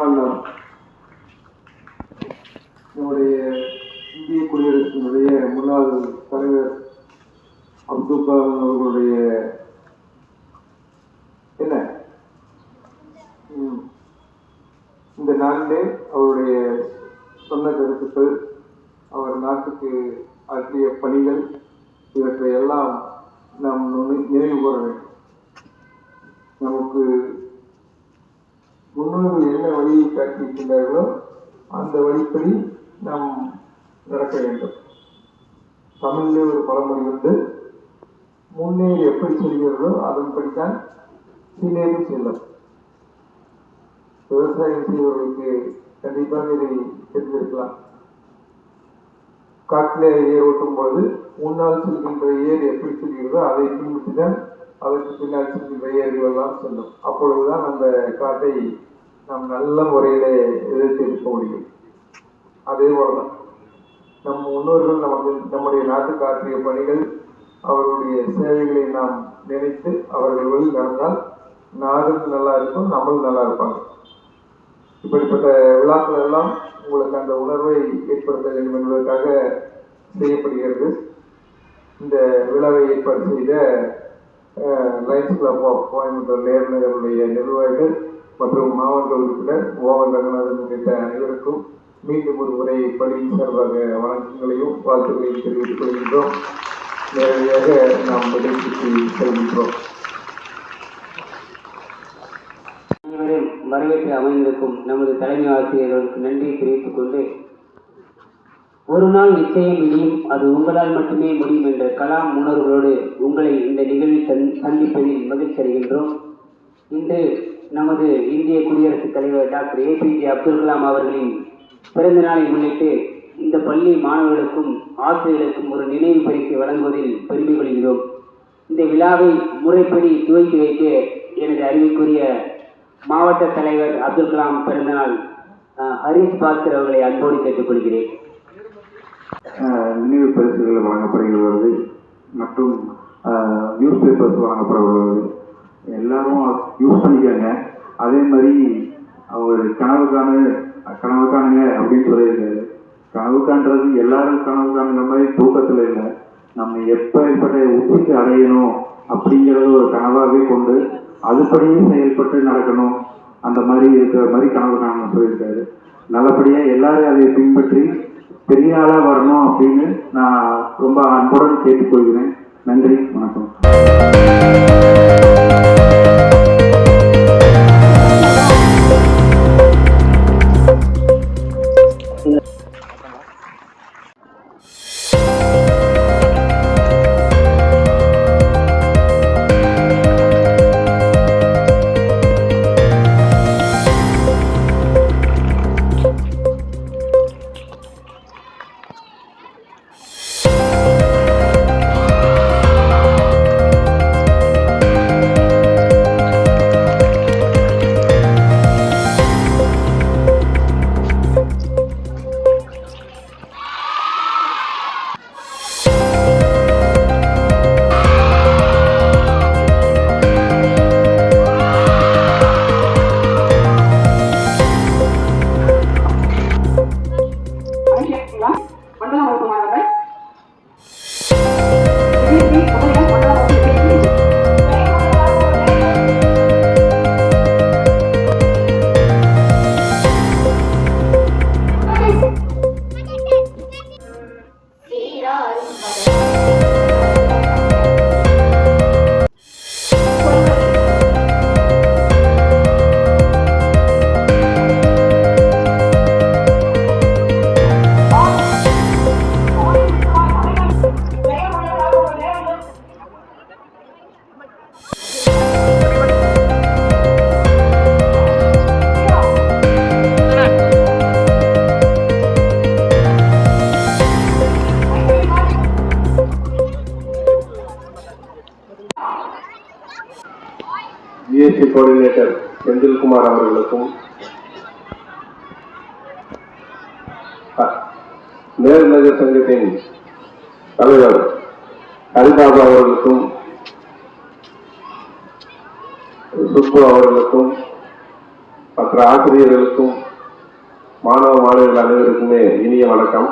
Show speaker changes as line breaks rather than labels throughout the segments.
மாமன்னர் நம்முடைய இந்திய குடியரசினுடைய முன்னாள் தலைவர் அப்துல் கலாம் அவர்களுடைய என்ன? இந்த நாளிலே அவருடைய சொன்ன கருத்துக்கள் அவர் நாட்டுக்கு ஆற்றிய பணிகள் இவற்றை எல்லாம் நாம் நினைவு கூற வேண்டும். நமக்கு முன்னோர்கள் என்ன வழியை காட்டியிருக்கின்றார்களோ அந்த வழிப்படி நாம் நடக்க வேண்டும். தமிழிலே ஒரு பழமொழி உண்டு. முன்னேறி எப்படி செல்கிறதோ அதன்படித்தான் பின்னேறி செல்லும். விவசாயம் செய்வர்களுக்கு கண்டிப்பாக இதை தெரிந்திருக்கலாம். காட்டிலே ஏர் ஓட்டும் பொழுது முன்னால் செல்கின்ற ஏர் எப்படி செல்கிறதோ அதை பின்பற்றி தான் அதற்கு பின்னால் செல்கின்ற ஏர்கள் எல்லாம் செல்லும். அப்பொழுதுதான் அந்த காட்டை நாம் நல்ல முறையில் எதிர்த்து இருக்க முடியும். அதே போலதான் நம் முன்னோர்கள் நமக்கு நம்முடைய நாட்டுக்கு ஆற்றிய பணிகள் அவர்களுடைய சேவைகளை நாம் நினைத்து அவர்கள் வழி நடந்தால் நாடும் நல்லா இருக்கும் நம்மளும் நல்லா இருப்பாங்க. இப்படிப்பட்ட விழாக்கள் எல்லாம் உங்களுக்கு அந்த உணர்வை ஏற்படுத்த வேண்டும் என்பதற்காக செய்யப்படுகிறது. இந்த விழாவை ஏற்பாடு செய்த லைன்ஸ் கிளப் ஆஃப் கோயம்புத்தூர் நேர்நகருடைய நிர்வாகிகள் மற்றும் மாவட்ட உறுப்பினர் ஓவர் ரங்கநாதன் உள்ளிட்ட அனைவருக்கும் மீண்டும் ஒரு முறை பள்ளியின் சார்பாக வணக்கங்களையும் வாழ்த்துக்களையும் தெரிவித்துக் கொள்கின்றோம். நேரடியாக நாம் நிகழ்ச்சிக்கு செல்கின்றோம்.
அனைவரும் வரவேற்று அமைந்திருக்கும் நமது தலைமை ஆசிரியர்களுக்கு நன்றி தெரிவித்துக் கொண்டு ஒரு நாள் நிச்சயம் முடியும் அது உங்களால் மட்டுமே முடியும் என்ற கலாம் உணர்வுகளோடு உங்களை இந்த நிகழ்வில் சந்திப்பதில் மகிழ்ச்சி அடைகின்றோம் இன்று நமது இந்திய குடியரசுத் தலைவர் டாக்டர் ஏபிஜே அப்துல் கலாம் அவர்களின் பிறந்த நாளை முன்னிட்டு இந்த பள்ளி மாணவர்களுக்கும் ஆசிரியர்களுக்கும் ஒரு நினைவு பரிசு வழங்குவதில் பெருமை கொள்கிறோம். இந்த விழாவை முறைப்படி துவக்கி வைக்க எனது அறிவிக்குரிய மாவட்ட தலைவர் அப்துல் கலாம் பிறந்தநாள் ஹரிஷ் பாஸ்கர் அவர்களை அன்போடு கேட்டுக்கொள்கிறேன்.
நினைவு பரிசுகள் வழங்கப்படுகிறது. மற்றும் நியூஸ் பேப்பர்ஸ் வழங்கப்படுகிறது. எல்லாரும் யூஸ் பண்ணிக்கோங்க. அதே மாதிரி அவர் கனவு காணு கனவு காணுங்க அப்படின்னு சொல்லியிருக்காரு. கனவு காண்றது எல்லாரும் கனவு காணுங்கிற மாதிரி தூக்கத்தில் இல்லை. நம்ம எப்பேற்பட்ட உச்சிக்கு அடையணும் அப்படிங்கிறத ஒரு கனவாகவே கொண்டு அதுபடியே செயல்பட்டு நடக்கணும். அந்த மாதிரி இருக்கிற மாதிரி கனவு காணணும் சொல்லியிருக்காரு. நல்லபடியாக எல்லாரும் அதை பின்பற்றி பெரிய ஆளாக வரணும் அப்படின்னு நான் ரொம்ப அன்புடன் கேட்டுக்கொள்கிறேன். நன்றி வணக்கம். Bye. நேர்நகர் சங்கத்தின் தலைவர் ஹரிபாபா அவர்களுக்கும் சுப்பு அவர்களுக்கும்
மற்ற ஆசிரியர்களுக்கும் மாணவ மாணவிகள் அனைவருக்குமே இனிய வணக்கம்.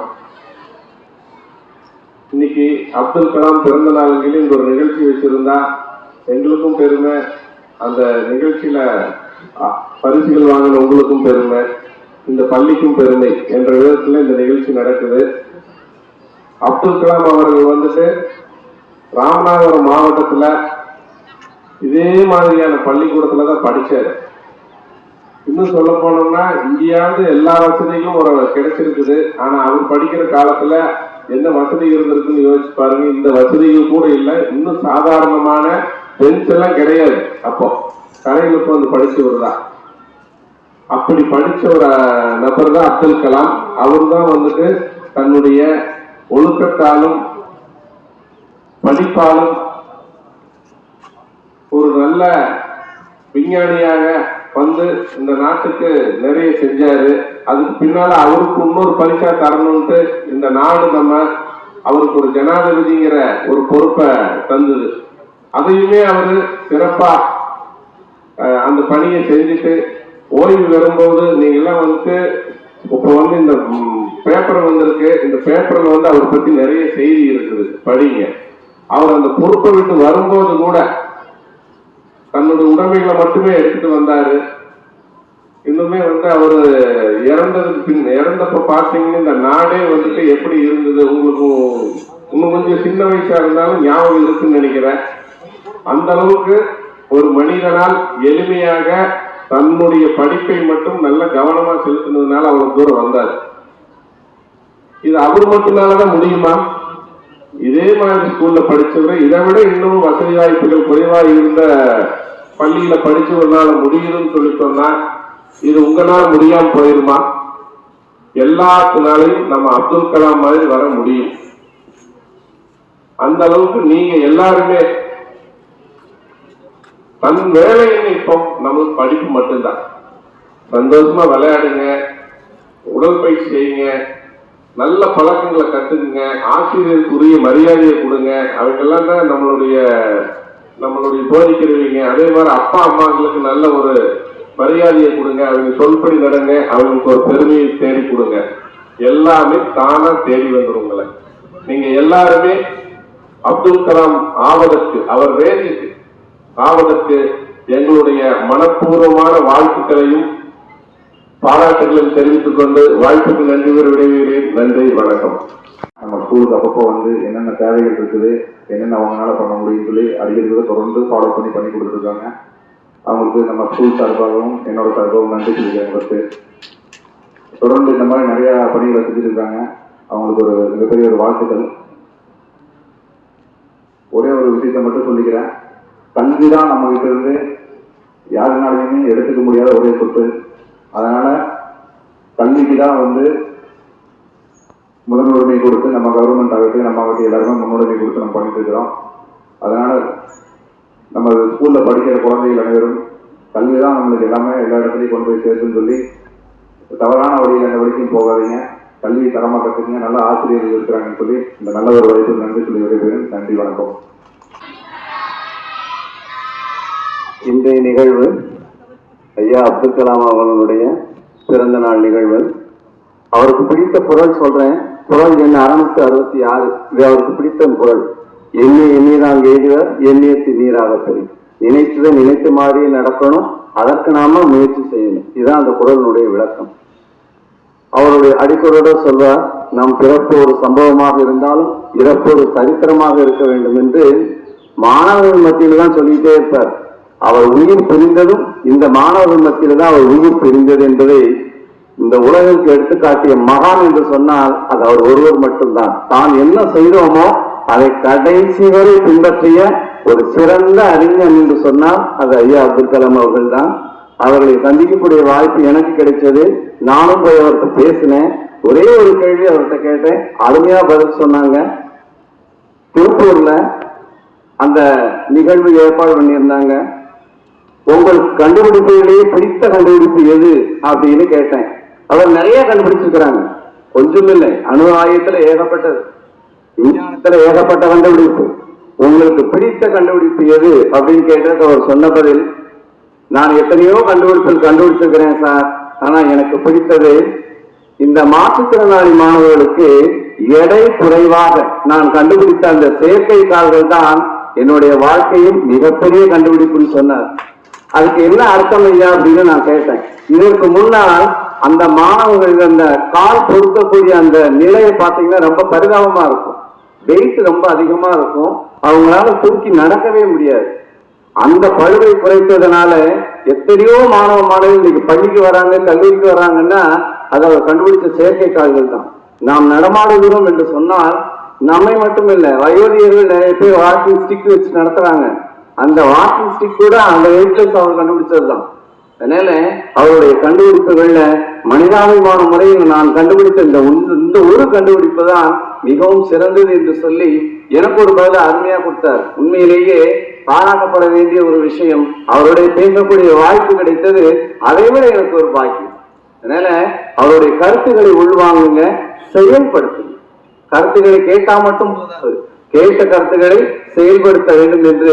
இன்னைக்கு அப்துல் கலாம் பிறந்த நாளுங்களில் இந்த ஒரு நிகழ்ச்சி வச்சிருந்தா எங்களுக்கும் பெருமை. அந்த நிகழ்ச்சியில பரிசுகள் வாங்கின உங்களுக்கும் பெருமை. இந்த பள்ளிக்கும் பெருமை என்ற விதத்துல இந்த நிகழ்ச்சி நடக்குது. அப்துல் கலாம் அவர்கள் வந்துட்டு ராமநாதபுரம் மாவட்டத்துல இதே மாதிரியான பள்ளிக்கூடத்தில் தான் படிச்சாரு. இன்னும் சொல்ல போனோம்னா இங்கேயாவது எல்லா வசதிகளும் ஒரு கிடைச்சிருக்குது. ஆனா அவர் படிக்கிற காலத்துல என்ன வசதி இருந்திருக்குன்னு யோசிச்சு பாருங்க. இந்த வசதிகள் கூட இல்லை. இன்னும் சாதாரணமான பெஞ்ச் எல்லாம் கிடையாது. அப்போ கடையில் வந்து படிச்சு தான் அப்படி படித்த ஒரு நபர் தான் அப்துல் கலாம். அவர் தான் வந்துட்டு தன்னுடைய ஒழுக்கத்தாலும் படிப்பாலும் ஒரு நல்ல விஞ்ஞானியாக வந்து இந்த நாட்டுக்கு நிறைய செஞ்சாரு. அதுக்கு பின்னால அவருக்கு இன்னொரு பரிசா தரணும்ட்டு இந்த நாடு நம்ம அவருக்கு ஒரு ஜனாதிபதிங்கிற ஒரு பொறுப்பை தந்தது. அதையுமே அவரு சிறப்பா அஹ், அந்த பணியை செஞ்சுட்டு ஓய்வு வரும்போது நீங்க எல்லாம் வந்துட்டு இப்ப வந்து இந்த பேப்பர் வந்திருக்கு. இந்த பேப்பர்ல வந்து அவரை பத்தி நிறைய செய்தி இருக்குது படிங்க. அவர் அந்த பொறுப்பை விட்டு வரும்போது கூட தன்னுடைய உடமைகளை மட்டுமே எடுத்துட்டு வந்தாரு. இன்னுமே வந்து அவர் இறந்ததுக்கு பின் இறந்தப்ப பார்த்தீங்கன்னா இந்த நாடே வந்துட்டு எப்படி இருந்தது உங்களுக்கு இன்னும் கொஞ்சம் சின்ன வயசா இருந்தாலும் ஞாபகம் இருக்குன்னு நினைக்கிறேன். அந்த அளவுக்கு ஒரு மனிதனால் எளிமையாக தன்னுடைய படிப்பை மட்டும் நல்ல கவனமா செலுத்தினதுனால அவ்வளவு தூரம் வந்தார். இது அவர் மட்டும்னாலதான் முடியுமா? இதே மாதிரி ஸ்கூல்ல படிச்சவர் இதை விட இன்னும் வசதி வாய்ப்புகள் குறைவா இருந்த பள்ளியில படிச்சவர்னால முடியுதுன்னு சொல்லி சொன்னா இது உங்களால முடியாம போயிருமா? எல்லாத்தினாலையும் நம்ம அப்துல் கலாம் மாதிரி வர முடியும். அந்த அளவுக்கு நீங்க எல்லாருமே தன் வேலையை இப்போ நமக்கு படிப்பு மட்டும்தான். சந்தோஷமா விளையாடுங்க உடற்பயிற்சி செய்யுங்க நல்ல பழக்கங்களை கத்துக்குங்க ஆசிரியருக்குரிய மரியாதையை கொடுங்க. அவங்கெல்லாம் தான் நம்மளுடைய நம்மளுடைய போதிக்கிறவங்க. அதே மாதிரி அப்பா அம்மாங்களுக்கு நல்ல ஒரு மரியாதையை கொடுங்க. அவங்க சொல்படி நடங்க. அவங்களுக்கு ஒரு பெருமையை தேடி கொடுங்க. எல்லாமே தானா தேடி வந்துடும் உங்களை. நீங்க எல்லாருமே அப்துல் கலாம் ஆவதற்கு அவர் ரேஞ்சுக்கு ஆவதற்கு எங்களுடைய மனப்பூர்வமான வாழ்த்துக்களையும் பாராட்டுகளையும் தெரிவித்துக் கொண்டு வாழ்த்துக்கு நன்றி கூறி விடைபெறுகிறேன். நன்றி வணக்கம்.
நம்ம ஸ்கூலுக்கு அப்பப்போ வந்து என்னென்ன தேவைகள் இருக்குது என்னென்ன அவங்களால பண்ண முடியும் சொல்லி அடிக்கடி தொடர்ந்து ஃபாலோ பண்ணி பண்ணி கொடுத்துருக்காங்க. அவங்களுக்கு நம்ம ஸ்கூல் சார்பாகவும் என்னோட சார்பாகவும் நன்றி சொல்லிக்கிறேன் ஃபஸ்ட்டு தொடர்ந்து இந்த மாதிரி நிறைய பணிகளை செஞ்சுட்டு இருக்காங்க அவங்களுக்கு ஒரு மிகப்பெரிய ஒரு வாழ்த்துக்கள். ஒரே ஒரு விஷயத்தை மட்டும் சொல்லிக்கிறேன். கல்வி தான் நம்ம கிட்ட இருந்து யாருனாலையுமே எடுத்துக்க முடியாத ஒரே சொத்து. அதனால கல்விக்கு தான் வந்து முதலுரிமை கொடுத்து நம்ம கவர்மெண்ட் ஆகட்டும் நம்ம ஆகட்டும் எல்லாருமே முன்னுரிமை கொடுத்து நம்ம பண்ணிட்டு இருக்கிறோம். அதனால நம்ம ஸ்கூல்ல படிக்கிற குழந்தைகள் அனைவரும் கல்வி தான் நம்மளுக்கு எல்லாமே எல்லா இடத்துலையும் கொண்டு போய் சேர்த்துன்னு சொல்லி தவறான வழியில் அந்த வழிக்கும் போகாதீங்க. கல்வி தரமாக கற்றுக்குங்க நல்ல ஆசிரியர்கள் இருக்கிறாங்கன்னு சொல்லி இந்த நல்ல ஒரு வாய்ப்பு நன்றி சொல்லி விடைபெறும் நன்றி வணக்கம்.
இன்றைய நிகழ்வு ஐயா அப்துல் கலாம் அவர்களுடைய பிறந்த நாள் நிகழ்வு. அவருக்கு பிடித்த குரல் சொல்றேன். குரல் எண் அறுநூத்தி அறுபத்தி ஆறு. இது அவருக்கு பிடித்த குரல். எண்ணி எண்ணிதான் எழுதுவர் எண்ணியத்து நீராக பெறும். நினைத்ததை நினைத்த மாதிரியே நடக்கணும். அதற்கு நாம முயற்சி செய்யணும். இதுதான் அந்த குரலினுடைய விளக்கம். அவருடைய அடிக்குறோட சொல்வார் நம் பிறப்பு ஒரு சம்பவமாக இருந்தாலும் இறப்பு ஒரு சரித்திரமாக இருக்க வேண்டும் என்று மாணவர்கள் மத்தியில் தான் சொல்லிட்டே இருப்பார். அவர் உயிர் பிரிந்ததும் இந்த மாணவர்கள் மத்தியில் தான் அவர் உயிர் பிரிந்தது என்பதை இந்த உலகிற்கு எடுத்துக்காட்டிய மகான் என்று சொன்னால் அது அவர் ஒருவர் மட்டும்தான். தான் என்ன செய்தோமோ அதை கடைசி வரை பின்பற்றிய ஒரு சிறந்த அறிஞன் என்று சொன்னால் அது ஐயா அப்துல் கலாம் அவர்கள் தான் அவர்களை சந்திக்கக்கூடிய வாய்ப்பு எனக்கு கிடைச்சது. நானும் போய் அவர்கிட்ட பேசினேன். ஒரே ஒரு கேள்வி அவர்கிட்ட கேட்டேன். அருமையா பதில் சொன்னாங்க. திருப்பூர்ல அந்த நிகழ்வு ஏற்பாடு பண்ணியிருந்தாங்க. உங்கள் கண்டுபிடிப்புகளிலேயே பிடித்த கண்டுபிடிப்பு எது அப்படின்னு கேட்டேன். அவர் நிறைய கண்டுபிடிச்சிருக்கிறாங்க. கொஞ்சம் இல்லை அணு ஆயத்துல ஏகப்பட்டது. விஞ்ஞானத்துல ஏகப்பட்ட கண்டுபிடிப்பு. உங்களுக்கு பிடித்த கண்டுபிடிப்பு எது அப்படின்னு கேட்டதுக்கு அவர் சொன்ன பதில் நான் எத்தனையோ கண்டுபிடிப்பில் கண்டுபிடிச்சிருக்கிறேன் சார். ஆனா எனக்கு பிடித்தது இந்த மாற்றுத்திறனாளி மாணவர்களுக்கு எடை குறைவாக நான் கண்டுபிடித்த அந்த செயற்கை கால்கள் தான் என்னுடைய வாழ்க்கையில் மிகப்பெரிய கண்டுபிடிப்புன்னு சொன்னார். அதுக்கு என்ன அர்த்தம் ஐயா அப்படின்னு நான் கேட்டேன். இதற்கு முன்னால் அந்த மாணவர்கள் அந்த கால் பொருத்தக்கூடிய அந்த நிலையை பார்த்தீங்கன்னா ரொம்ப பரிதாபமா இருக்கும். வெயிட் ரொம்ப அதிகமா இருக்கும். அவங்களால தூக்கி நடக்கவே முடியாது. அந்த பழுவை குறைத்ததுனால எத்தனையோ மாணவ மாணவிகள் இன்னைக்கு பள்ளிக்கு வராங்க கல்லூரிக்கு வராங்கன்னா அதை அவர் கண்டுபிடிச்ச செயற்கை கால்கள் தான். நாம் நடமாடுகிறோம் என்று சொன்னால் நம்மை மட்டும் இல்லை வயோதிகர்கள் நிறைய பேர் வாக்கிங் ஸ்டிக் வச்சு நடத்துறாங்க. அந்த வாக்கிங் ஸ்டிக் கூட அந்த வெயிட்லெஸ் அவர் கண்டுபிடிச்சதுதான். அதனால அவருடைய கண்டுபிடிப்புகள்ல மனிதாபிமான முறையில் நான் கண்டுபிடித்த இந்த இந்த ஒரு கண்டுபிடிப்பு தான் மிகவும் சிறந்தது என்று சொல்லி எனக்கு ஒரு பதில அருமையா கொடுத்தார். உண்மையிலேயே பாராட்டப்பட வேண்டிய ஒரு விஷயம் அவருடைய பேசக்கூடிய வாய்ப்பு கிடைத்தது அதை விட எனக்கு ஒரு பாக்கியம். அதனால அவருடைய கருத்துக்களை உள்வாங்குங்க செயல்படுத்துங்க. கருத்துக்களை கேட்டா மட்டும் போதாது. கேட்ட கருத்துக்களை செயல்படுத்த வேண்டும் என்று